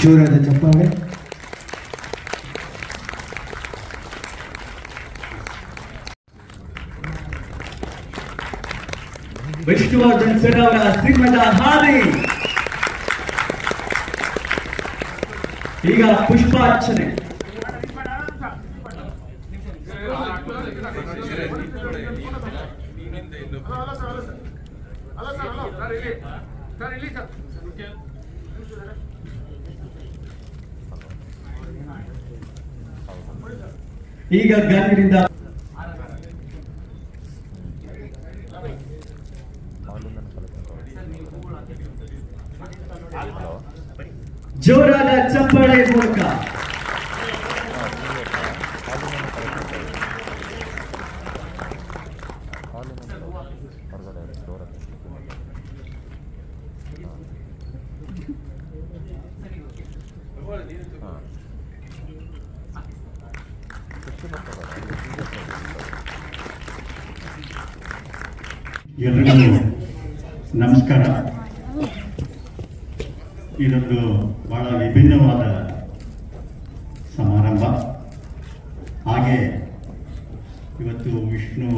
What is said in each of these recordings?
ಜೋರಾದ ಚಪ್ಪಾಳೆ ವಿಷ್ಣುವರ್ಧನ್ ಸರ್ ಅವರ ಸಿಂಹದ ಹಾದಿ. ಈಗ ಪುಷ್ಪಾರ್ಚನೆ. ಈಗ ಗಣ್ಯರಿಂದ ಜೋರಾದ ಚಪ್ಪಳೆ ಮೂಲಕ ಹೊರಗಡೆ ಡೋರ್ ಹಾಂ ಎಲ್ರಿಗೂ ನಮಸ್ಕಾರ ಇದೊಂದು ಬಹಳ ವಿಭಿನ್ನವಾದ ಸಮಾರಂಭ ಹಾಗೆ ಇವತ್ತು ವಿಷ್ಣು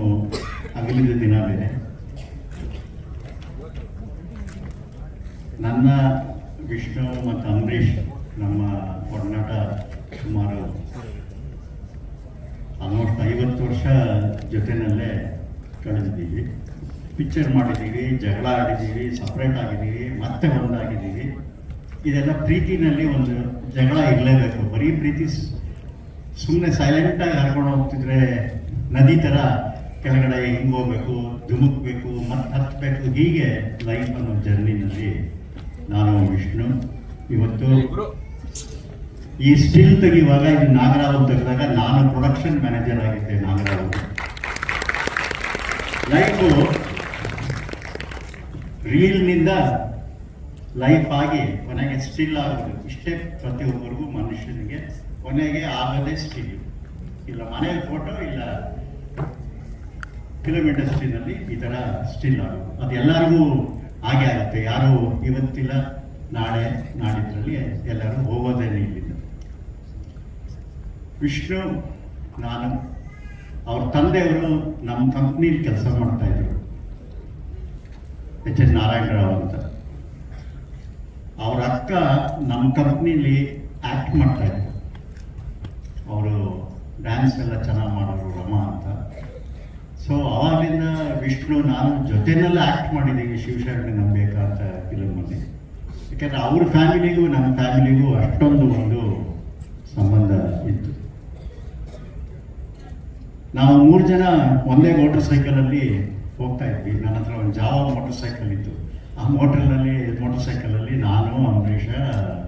ಅಗಲಿದ ದಿನ ಬೇರೆ. ನನ್ನ ವಿಷ್ಣು ಮತ್ತು ಅಂಬರೀಷ್ ನಮ್ಮ ಒಡನಾಟ ಸುಮಾರು ಆಲ್ಮೋಸ್ಟ್ ಐವತ್ತು ವರ್ಷ ಜೊತೆನಲ್ಲೇ ಕಳೆದಿದ್ದೀವಿ. ಪಿಕ್ಚರ್ ಮಾಡಿದ್ದೀವಿ, ಜಗಳ ಆಡಿದ್ದೀವಿ ಸಪ್ರೇಟ್ ಆಗಿದ್ದೀವಿ, ಮತ್ತೆ ಒಂದಾಗಿದ್ದೀವಿ. ಇದೆಲ್ಲ ಪ್ರೀತಿನಲ್ಲಿ ಒಂದು ಜಗಳ ಇರಲೇಬೇಕು. ಬರೀ ಪ್ರೀತಿ ಸುಮ್ಮನೆ ಸೈಲೆಂಟಾಗಿ ಹರ್ಕೊಂಡು ಹೋಗ್ತಿದ್ರೆ ನದಿ ಥರ ಕೆಳಗಡೆ ಹಿಂಗೆ ಹೋಗ್ಬೇಕು ಧುಮುಕ್ಬೇಕು ಮತ್ತೆ ಹತ್ತಬೇಕು ಹೀಗೆ ಲೈಫ್ ಅನ್ನೋ ಜರ್ನಿನಲ್ಲಿ ನಾನು ವಿಷ್ಣು. ಇವತ್ತು ಈ ಸ್ಟಿಲ್ ತೆಗೆಯುವಾಗ ಇದು ನಾಗರಾವ್ ತೆಗೆದಾಗ ನಾನು ಪ್ರೊಡಕ್ಷನ್ ಮ್ಯಾನೇಜರ್ ಆಗಿದ್ದೆ ನಾಗರಾವ್. ಲೈಫು ರೀಲ್ನಿಂದ ಲೈಫ್ ಆಗಿ ಕೊನೆಗೆ ಸ್ಟಿಲ್ ಆಗೋದು ಇಷ್ಟೇ ಪ್ರತಿಯೊಬ್ಬರಿಗೂ ಮನುಷ್ಯನಿಗೆ ಕೊನೆಗೆ ಆಗದೆ ಸ್ಟಿಲ್ ಇಲ್ಲ ಮನೆಯ ಫೋಟೋ ಇಲ್ಲ ಫಿಲಮ್ ಇಂಡಸ್ಟ್ರಿನಲ್ಲಿ ಈ ಥರ ಸ್ಟಿಲ್ ಆಗೋದು ಅದು ಎಲ್ಲರಿಗೂ ಹಾಗೆ ಆಗುತ್ತೆ. ಯಾರು ಇವತ್ತಿಲ್ಲ, ನಾಳೆ ನಾಡಿದ್ರಲ್ಲಿ ಎಲ್ಲರೂ ಹೋಗೋದೇ ಇಲ್ಲಿಂದ ವಿಷ್ಣು, ನಾನು, ಅವ್ರ ತಂದೆಯವರು ನಮ್ಮ ಕಂಪ್ನಿಲಿ ಕೆಲಸ ಮಾಡ್ತಾ ಇದ್ರು. ಎಚ್ ಎಸ್ ನಾರಾಯಣರಾವ್ ಅಂತ. ಅವ್ರ ಅಕ್ಕ ನಮ್ಮ ಕಂಪ್ನಿಲಿ ಆ್ಯಕ್ಟ್ ಮಾಡ್ತಾ ಇದ್ರು. ಅವರು ಡ್ಯಾನ್ಸ್ ಎಲ್ಲ ಚೆನ್ನಾಗಿ ಮಾಡೋರು ರಮಾ ಅಂತ. ಸೊ ಅವಾಗಿಂದ ವಿಷ್ಣು ನಾನು ಜೊತೆನಲ್ಲಿ ಆ್ಯಕ್ಟ್ ಮಾಡಿದ್ದೀವಿ ಶಿವಶರಣೆ ನಂಬೇಕಾ ಅಂತ ಫಿಲಮಲ್ಲಿ ಯಾಕಂದರೆ ಅವ್ರ ಫ್ಯಾಮಿಲಿಗೂ ನಮ್ಮ ಫ್ಯಾಮಿಲಿಗೂ ಅಷ್ಟೊಂದು ಒಂದು ಸಂಬಂಧ ಇತ್ತು. ನಾವು ಮೂರು ಜನ ಒಂದೇ ಮೋಟರ್ ಸೈಕಲಲ್ಲಿ ಹೋಗ್ತಾ ಇದ್ವಿ. ನನ್ನ ಹತ್ರ ಒಂದು ಜಾವ ಮೋಟರ್ ಸೈಕಲ್ ಇತ್ತು. ಆ ಮೋಟರ್ನಲ್ಲಿ ಮೋಟರ್ ಸೈಕಲಲ್ಲಿ ನಾನು, ಅಂಬರೀಷ,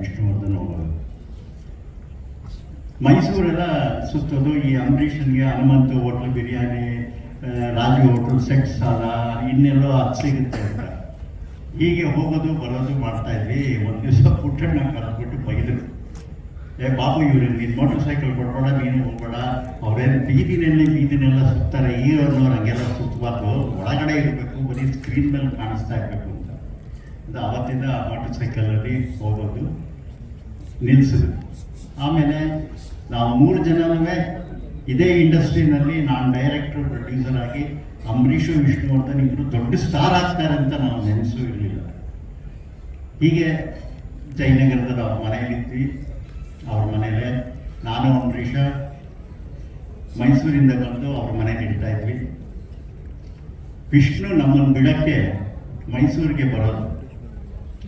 ವಿಷ್ಣುವರ್ಧನ್ ಹೋಗೋದು. ಮೈಸೂರೆಲ್ಲ ಸುತ್ತೋದು ಈ ಅಂಬರೀಷನ್ಗೆ ಹನುಮಂತು, ಹೋಟ್ಲು ಬಿರಿಯಾನಿ ರಾಜು ಹೋಟ್ಲು ಸೆಕ್ಸ್ ಸಾಲ, ಇನ್ನೆಲ್ಲೋ ಅದು ಸಿಗುತ್ತೆ ಅಂತ. ಹೀಗೆ ಹೋಗೋದು, ಬರೋದು, ಮಾಡ್ತಾ ಇದ್ವಿ. ಒಂದು ದಿವಸ ಪುಟ್ಟಣ್ಣ ಕರೆದ್ಬಿಟ್ಟು ಬೈದರು. ಏ, ಬಾಬು ಇವ್ರಿಗೆ ನೀನು ಮೋಟರ್ ಸೈಕಲ್ ಕೊಡಬೇಡ ನೀನು ಹೋಗ್ಬೇಡ. ಅವ್ರೇನು ಬೀದಿನಲ್ಲಿ, ಬೀದಿನೆಲ್ಲ ಸುತ್ತಾರೆ. ಹೀರೋನವ್ರು ಹಂಗೆಲ್ಲ ಸುತ್ತಬಾರ್ದು ಒಳಗಡೆ ಇರಬೇಕು, ಬರೀ ಸ್ಕ್ರೀನ್ ಮೇಲೆ ಕಾಣಿಸ್ತಾ ಇರಬೇಕು ಅಂತ. ಅದು ಆವತ್ತಿಂದ ಆ ಮೋಟರ್ ಸೈಕಲಲ್ಲಿ ಹೋಗೋದು ನಿಲ್ಲಿಸಿದ್ರು ಆಮೇಲೆ ನಾವು ಮೂರು ಜನನೂ ಇದೇ ಇಂಡಸ್ಟ್ರಿನಲ್ಲಿ ನಾನು ಡೈರೆಕ್ಟರ್, ಪ್ರೊಡ್ಯೂಸರ್ ಆಗಿ ಅಂಬರೀಷು ವಿಷ್ಣುವರ್ಧನ್ ಇಬ್ಬರು ದೊಡ್ಡ ಸ್ಟಾರ್ ಆಗ್ತಾರೆ ಅಂತ ನಾವು ನೆನೆಸೂ ಇರಲಿಲ್ಲ. ಹೀಗೆ ಜಯನಗರದ ಅವ್ರ ಮನೆಯಲ್ಲಿದ್ವಿ. ಅವ್ರ ಮನೇಲೆ ನಾನು, ಅಂಬರೀಷ, ಮೈಸೂರಿಂದ ಬಂದು ಅವ್ರ ಮನೆಗೆ ಇಡ್ತಾ ಇದ್ವಿ. ವಿಷ್ಣು ನಮ್ಮನ್ನು ಬಿಡಕ್ಕೆ ಮೈಸೂರಿಗೆ ಬರೋದು.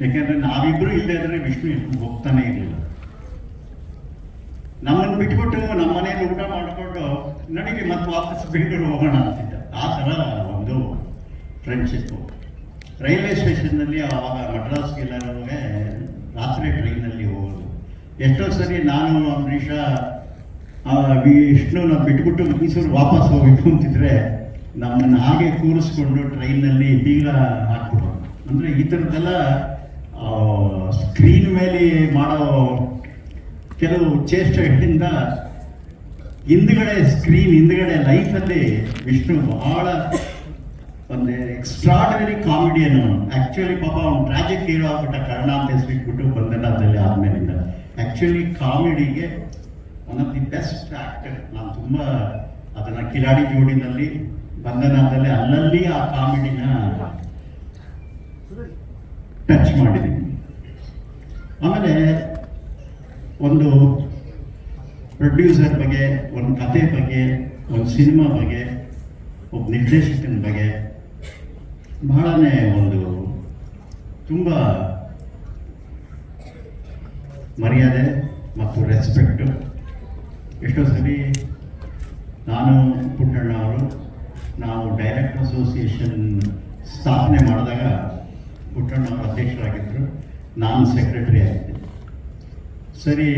ಯಾಕೆಂದರೆ ನಾವಿಬ್ಬರು ಇಲ್ಲದೇ ಇದ್ದರೆ ವಿಷ್ಣು ಹೋಗ್ತಾನೆ ಇರಲಿಲ್ಲ. ನಮ್ಮನ್ನು ಬಿಟ್ಬಿಟ್ಟು ನಮ್ಮ ಊಟ ಮಾಡಿಕೊಂಡು ನನಗೆ ಮತ್ತೆ ವಾಪಸ್ ಬೆಂಗಳೂರು ಹೋಗೋಣ ಅಂತಿದ್ದ. ಆ ಥರ ಒಂದು ಫ್ರೆಂಡ್ಶಿಪ್ಪು ರೈಲ್ವೆ ಸ್ಟೇಷನ್ನಲ್ಲಿ ಆವಾಗ ಮಡ್ರಾಸ್ಗೆಲ್ಲರೂ ರಾತ್ರಿ ಟ್ರೈನಲ್ಲಿ ಹೋಗೋದು. ಎಷ್ಟೋ ಸರಿ ನಾನು, ಅಂಬರೀಷ ವಿಷ್ಣುನ ಬಿಟ್ಬಿಟ್ಟು ಮೈಸೂರು ವಾಪಸ್ ಹೋಗಬೇಕು ಅಂತಿದ್ರೆ ನಮ್ಮನ್ನು ಹಾಗೆ ಕೂರಿಸ್ಕೊಂಡು ಟ್ರೈನಲ್ಲಿ ಬೀಗ ಹಾಕ್ಬಿಡೋದು ಅಂದರೆ ಈ ಥರದ್ದೆಲ್ಲ ಸ್ಕ್ರೀನ್ ಮೇಲೆ ಮಾಡೋ ಕೆಲವು ಚೇಷ್ಟೆಗಳಿಂದ ಹಿಂದ್ಗಡೆ ಸ್ಕ್ರೀನ್ ಹಿಂದ್ಗಡೆ ಲೈಫಲ್ಲಿ ವಿಷ್ಣು ಬಹಳ ಒಂದು ಎಕ್ಸ್ಟ್ರಾಡನರಿ ಕಾಮಿಡಿಯನ್ ಆ್ಯಕ್ಚುಲಿ ಪಾಪ ಅವ್ನು ಟ್ರಾಜಿಕ್ ಹೀರೋ ಆಗ್ಬಿಟ್ಟ ಕರ್ಣ ಅಂತ ಹೆಸರಿಟ್ಬಿಟ್ಟು ಬಂಧನದಲ್ಲಿ ಆದ್ಮೇಲಿಂದ. Actually ಕಾಮಿಡಿಗೆ one of the best actor ನಾನು ತುಂಬ ಅದನ್ನ ಕಿಲಾಡಿ ಜೋಡಿನಲ್ಲಿ ಬಂಧನದಲ್ಲಿ ಅಲ್ಲಲ್ಲಿ ಆ ಕಾಮಿಡಿನ ಟಚ್ ಮಾಡಿದ್ದೀನಿ. ಆಮೇಲೆ ಒಂದು ಪ್ರೊಡ್ಯೂಸರ್ ಬಗ್ಗೆ, ಒಂದು ಕತೆ ಬಗ್ಗೆ, ಒಂದು ಸಿನಿಮಾ ಬಗ್ಗೆ, ಒಬ್ಬ ನಿರ್ದೇಶಕನ ಬಗ್ಗೆ ಬಹಳನೇ ಒಂದು ತುಂಬ ಮರ್ಯಾದೆ ಮತ್ತು ರೆಸ್ಪೆಕ್ಟು ಎಷ್ಟೋ ಸರಿ ನಾನು ಪುಟ್ಟಣ್ಣ ಅವರು, ನಾವು ಡೈರೆಕ್ಟರ್ ಅಸೋಸಿಯೇಷನ್ ಸ್ಥಾಪನೆ ಮಾಡಿದಾಗ ಪುಟ್ಟಣ್ಣ ಅವರು ಅಧ್ಯಕ್ಷರಾಗಿದ್ದರು. ನಾನು ಸೆಕ್ರೆಟರಿ ಆಗಿದ್ದೆ ಸರಿ,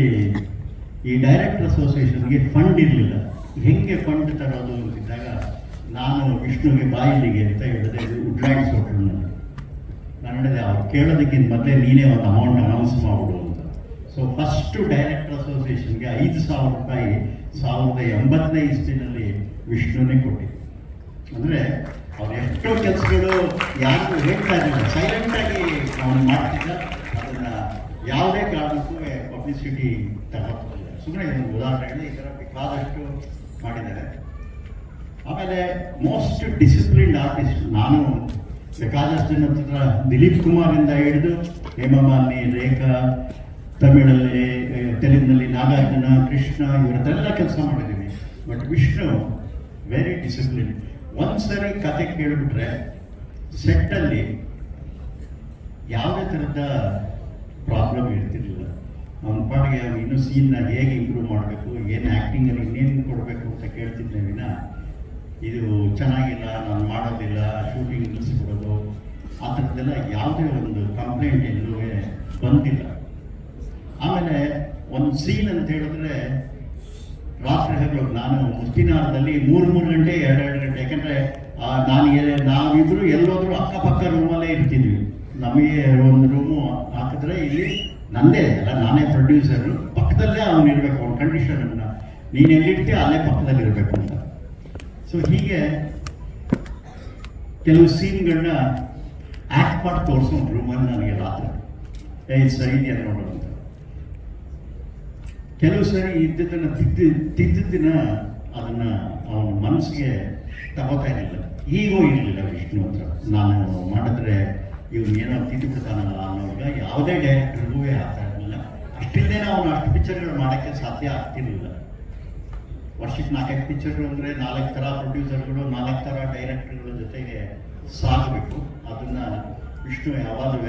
ಈ ಡೈರೆಕ್ಟರ್ ಅಸೋಸಿಯೇಷನ್ಗೆ ಫಂಡ್ ಇರಲಿಲ್ಲ. ಹೆಂಗೆ ಫಂಡ್ ತರೋದು ಅಂತಿದ್ದಾಗ ನಾನು ವಿಷ್ಣುವಿಗೆ ಬಾಯಿಲಿಗೆ ಅಂತ ಹೇಳಿದೆ, ಇದು ವುಡ್ಲ್ಯಾಂಡ್ಸ್ ಹೋಟೆಲ್ನಲ್ಲಿ ನಾನು ಹೇಳಿದೆ, ಅವ್ರು ಕೇಳೋದಕ್ಕಿಂತ ಮೊದಲೇ ನೀನೇ ಒಂದು ಅಮೌಂಟ್ ಅನೌನ್ಸ್ ಮಾಡ್ಬಿಡು ಅಂತ. ಸೊ ಫಸ್ಟು ಡೈರೆಕ್ಟರ್ ಅಸೋಸಿಯೇಷನ್ಗೆ ಐದು ಸಾವಿರ ರೂಪಾಯಿ ಸಾವಿರದ ಎಂಬತ್ತನೇ ಇಸ್ವಿನಲ್ಲಿ ವಿಷ್ಣುನೇ ಕೊಟ್ಟಿದ್ದೆ ಅಂದರೆ, ಅವ್ರು ಎಷ್ಟೋ ಕೆಲಸಗಳು ಯಾರು ಹೇಳ್ತಾ ಇರಲಿಲ್ಲ. ಸೈಲೆಂಟಾಗಿ ಅವನು ಮಾಡ್ತಿದ್ದ. ಅದನ್ನು ಯಾವುದೇ ಕಾರಣಕ್ಕೂ ಪಬ್ಲಿಸಿಟಿ ತಗೋತಿಲ್ಲ ಸುಮ್ಮನೆ ಇದೊಂದು ಉದಾಹರಣೆ ಈ ಥರ ಬೇಕಾದಷ್ಟು ಮಾಡಿದ್ದಾರೆ. ಆಮೇಲೆ ಮೋಸ್ಟ್ ಡಿಸಿಪ್ಲಿನ್ಡ್ ಆರ್ಟಿಸ್ಟ್ ನಾನು ಬೇಕಾದಷ್ಟು ಹತ್ರ ದಿಲೀಪ್ ಇಂದ ಹಿಡಿದು ಹೇಮಮಾಲಿ ರೇಖಾ, ತಮಿಳಲ್ಲಿ ತೆಲುಗಿನಲ್ಲಿ ನಾಗಾರ್ಜುನ, ಕೃಷ್ಣ, ಇವರದ್ದೆಲ್ಲ ಕೆಲಸ ಮಾಡಿದ್ದೀನಿ ಬಟ್ ವಿಷ್ಣು ವೆರಿ ಡಿಸಿಪ್ಲಿನ್ ಒಂದ್ಸರಿ ಕತೆ ಕೇಳಿಬಿಟ್ರೆ ಸೆಟ್ಟಲ್ಲಿ ಯಾವುದೇ ಥರದ ಪ್ರಾಬ್ಲಮ್ ಇರ್ತಿರ್ಲಿಲ್ಲ. ಅವನ ಪಾಡಿಗೆ ಅವ್ನು ಇನ್ನೂ ಸೀನ್ನ ಹೇಗೆ ಇಂಪ್ರೂವ್ ಮಾಡಬೇಕು, ಏನು ಆ್ಯಕ್ಟಿಂಗಲ್ಲಿ ಇನ್ನೇನು ಕೊಡಬೇಕು ಅಂತ ಕೇಳ್ತಿದ್ದೆ ವಿನ, ಇದು ಚೆನ್ನಾಗಿಲ್ಲ, ನಾನು ಮಾಡೋದಿಲ್ಲ ಶೂಟಿಂಗ್ ನಿಲ್ಲಿಸ್ಬಿಡೋದು, ಆ ಥರದ್ದೆಲ್ಲ ಯಾವುದೇ ಒಂದು ಕಂಪ್ಲೇಂಟ್ ಎಲ್ಲೂ ಬಂದಿಲ್ಲ. ಆಮೇಲೆ ಒಂದು ಸೀನ್ ಅಂತ ಹೇಳಿದ್ರೆ, ರಾತ್ರಿ ಹಗಲು ನಾನು ಮುಸ್ತಿನಾರದಲ್ಲಿ ಮೂರು ಮೂರು ಗಂಟೆ ಎರಡೆರಡು ಗಂಟೆ, ಯಾಕೆಂದರೆ ನಾನು ನಾವಿದ್ರು ಎಲ್ಲೋದ್ರೂ ಅಕ್ಕಪಕ್ಕ ರೂಮಲ್ಲೇ ಇರ್ತಿದ್ವಿ. ನಮಗೆ ಒಂದು ರೂಮು ಹಾಕಿದ್ರೆ ಇಲ್ಲಿ ನಂದೇ ಅಲ್ಲ ನಾನೇ ಪ್ರೊಡ್ಯೂಸರ್ ಪಕ್ಕದಲ್ಲೇ ಅವನು ಇರಬೇಕು, ಅವನ ಕಂಡೀಷನ್ ನೀನು ಎಲ್ಲಿರ್ತೀಯ ಅಲ್ಲೇ ಪಕ್ಕದಲ್ಲಿ ಇರಬೇಕು ಅಂತ. ಸೊ ಹೀಗೆ ಕೆಲವು ಸೀನ್ಗಳನ್ನ ಆಕ್ಟ್ ಮಾಡಿ ತೋರಿಸ್ಕೊಂಡ್ರು ರೂಮಲ್ಲಿ ನನಗೆ ರಾತ್ರಿ. ಏ ಸರಿ ಇದೆಯಾ ನೋಡು ಅಂತ. ಕೆಲವು ಸರಿ ಇದ್ದದನ್ನ ತಿದ್ದು ತಿದ್ದಿದ್ದನ್ನ ಅದನ್ನ ಅವನ ಮನಸ್ಸಿಗೆ ತಗೋತಾ ಇರಲಿಲ್ಲ. ಈಗೂ ಇರಲಿಲ್ಲ ವಿಷ್ಣು ಹತ್ರ. ನಾನು ಮಾಡಿದ್ರೆ ಇವ್ನು ಏನೋ ತಿದ್ದು ಬಿಡ್ತಾನಲ್ಲ ಅನ್ನೋವಾಗ ಯಾವುದೇ ಡೈರೆಕ್ಟರ್ಗೂ ಆಗ್ತಾ ಇರಲಿಲ್ಲ. ಅಷ್ಟಿಲ್ಲದೆ ಅವನು ಅಷ್ಟು ಪಿಕ್ಚರ್ಗಳು ಮಾಡೋಕ್ಕೆ ಸಾಧ್ಯ ಆಗ್ತಿರಲಿಲ್ಲ. ವರ್ಷಕ್ಕೆ ನಾಲ್ಕೈದು ಪಿಕ್ಚರ್ಗಳು ಅಂದರೆ ನಾಲ್ಕು ಥರ ಪ್ರೊಡ್ಯೂಸರ್ಗಳು ನಾಲ್ಕು ಥರ ಡೈರೆಕ್ಟರ್ಗಳ ಜೊತೆಗೆ ಸಾಗಬೇಕು ಅದನ್ನು ವಿಷ್ಣು ಯಾವಾಗಲೂ